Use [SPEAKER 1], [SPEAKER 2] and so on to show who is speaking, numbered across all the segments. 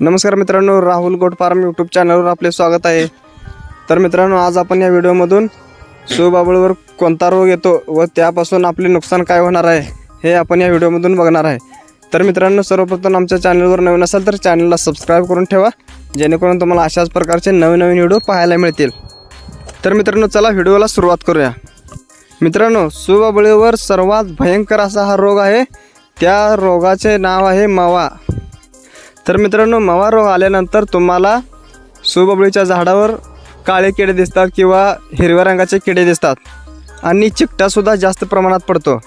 [SPEAKER 1] नमस्कार मित्रांनो राहुल गोटफार्म यूट्यूब चॅनलवर आपले स्वागत आहे. तर मित्रांनो आज आपण या व्हिडिओमधून सुबाबळवर कोणता रोग येतो व त्यापासून आपले नुकसान काय होणार आहे हे आपण या व्हिडिओमधून बघणार आहे. तर मित्रांनो सर्वप्रथम आमच्या चॅनलवर नवीन असाल तर चॅनलला सबस्क्राईब करून ठेवा जेणेकरून तुम्हाला अशाच प्रकारचे नवीन नवीन व्हिडिओ पाहायला मिळतील. तर मित्रांनो चला व्हिडिओला सुरुवात करूया. मित्रांनो सुबाबळीवर सर्वात भयंकर असा हा रोग आहे त्या रोगाचे नाव आहे मावा. तर मित्रांनो मावा रोग आल्यानंतर तुम्हाला सुबबळीच्या झाडावर काळे किडे दिसतात किंवा हिरव्या रंगाचे किडे दिसतात आणि चिकटासुद्धा जास्त प्रमाणात पडतो.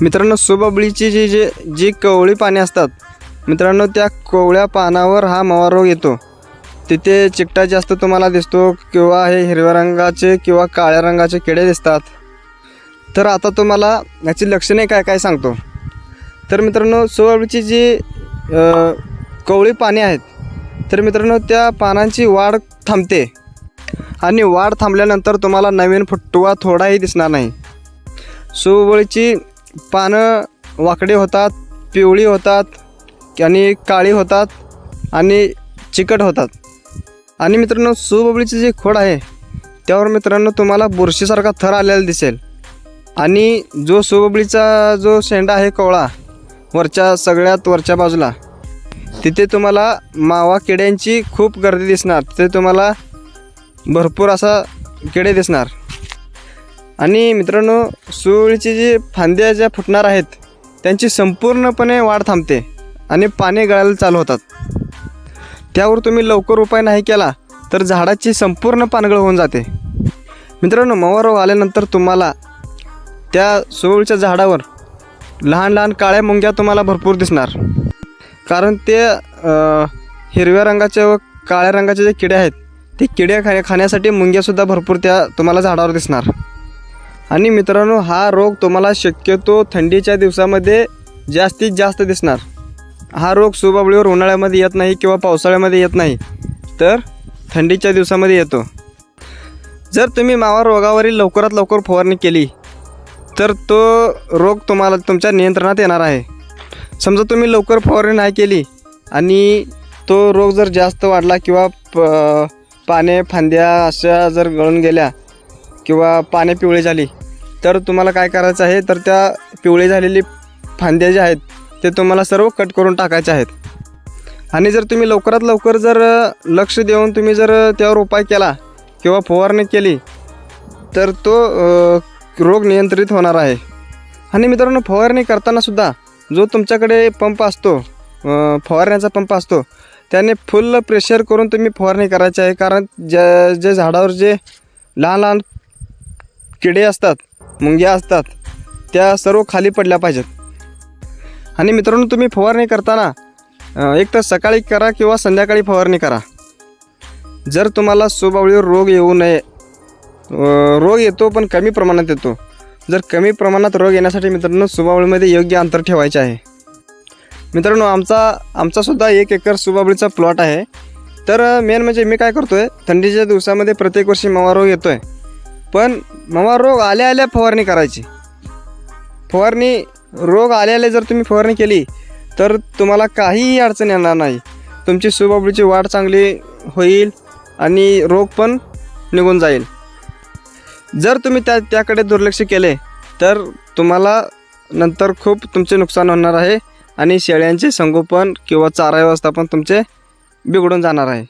[SPEAKER 1] मित्रांनो सुबबळीची जी जे जी कवळी पाने असतात मित्रांनो त्या कोवळ्या पानावर हा मावा रोग येतो. तिथे चिकटा जास्त तुम्हाला दिसतो किंवा हे हिरव्या रंगाचे किंवा काळ्या रंगाचे किडे दिसतात. तर आता तुम्हाला याची लक्षणे काय काय सांगतो. तर मित्रांनो सुबबळीची जी कवळी पाने आहेत. तर मित्रांनो त्या पानांची वाढ थांबते. आणि वाढ थांबल्यानंतर तुम्हाला नवीन फुटवा थोडाही दिसणार नाही. सुवळीची पानं वाकडे होतात पिवळी होतात आणि काळी होतात आणि चिकट होतात. आणि मित्रांनो सुबबळीची जे खोड आहे त्यावर मित्रांनो तुम्हाला बुरशीसारखा थर आलेला दिसेल. आणि जो सुबबळीचा जो शेंडा आहे कवळा वरच्या सगळ्यात वरच्या बाजूला तिथे तुम्हाला मावा किड्यांची खूप गर्दी दिसणार. तिथे तुम्हाला भरपूर असा किडे दिसणार. आणि मित्रांनो सुवळीची जी फांद्या ज्या फुटणार आहेत त्यांची संपूर्णपणे वाढ थांबते आणि पाने गळायला चालू होतात. त्यावर तुम्ही लवकर उपाय नाही केला तर झाडाची संपूर्ण पानगळ होऊन जाते. मित्रांनो मावा रोग आल्यानंतर तुम्हाला त्या सुळच्या झाडावर लहान लहान काळ्या मुंग्या तुम्हाला भरपूर दिसणार. कारण ते अ, हिरव्या रंगाचे व काळ्या रंगाचे जे किडे आहेत ते किडे खा खाण्यासाठी मुंग्यासुद्धा भरपूर त्या तुम्हाला झाडावर दिसणार. आणि मित्रांनो हा रोग तुम्हाला शक्यतो थंडीच्या दिवसामध्ये जास्तीत जास्त दिसणार. हा रोग सुबाबळीवर उन्हाळ्यामध्ये येत नाही किंवा पावसाळ्यामध्ये येत नाही तर थंडीच्या दिवसामध्ये येतो. जर तुम्ही मावा रोगावरील लवकरात लवकर फवारणी केली तर तो रोग तुम्हाला तुमच्या नियंत्रणात येणार आहे. समजा तुम्ही लवकर फवारणी नाही केली आणि तो रोग जर जास्त वाढला किंवा प पाने फांद्या अशा जर गळून गेल्या किंवा पाने पिवळी झाली तर तुम्हाला काय करायचं आहे? तर त्या पिवळी झालेली फांद्या ज्या आहेत ते तुम्हाला सर्व कट करून टाकायचे आहेत. आणि जर तुम्ही लवकरात लवकर जर लक्ष देऊन तुम्ही जर त्यावर उपाय केला किंवा फवारणी केली तर तो रोग नियंत्रित होणार आहे. आणि मित्रांनो फवारणी करताना सुद्धा जो तुमच्याकडे पंप असतो फवारण्याचा पंप असतो त्याने फुल प्रेशर करून तुम्ही फवारणी करायची आहे. कारण ज्या जे झाडावर जे लहान लहान किडे असतात मुंग्या असतात त्या सर्व खाली पडल्या पाहिजेत. आणि मित्रांनो तुम्ही फवारणी करताना एक तर सकाळी करा किंवा संध्याकाळी फवारणी करा. जर तुम्हाला सुबावळीवर रोग येऊ नये रोग येतो पण कमी प्रमाणात येतो. जर कमी प्रमाणात रोग येण्यासाठी मित्रांनो सुबावळीमध्ये योग्य अंतर ठेवायचे आहे. मित्रांनो आमचा आमचासुद्धा एक एकर सुबावळीचा प्लॉट आहे. तर मेन म्हणजे मी काय करतो आहे थंडीच्या दिवसामध्ये प्रत्येक वर्षी मवा रोग येतो आहे पण मवा रोग आल्या आल्या फवारणी करायची. फवारणी रोग आल्या आले जर तुम्ही फवारणी केली तर तुम्हाला काहीही अडचण येणार नाही. तुमची सुबाबळीची वाढ चांगली होईल आणि रोग पण निघून जाईल. जर तुम्ही त्या त्याकडे दुर्लक्ष केले तर तुम्हाला नंतर खूप तुमचे नुकसान होणार आहे आणि शेळ्यांचे संगोपन किंवा चारा व्यवस्थापन तुमचे बिघडून जाणार आहे.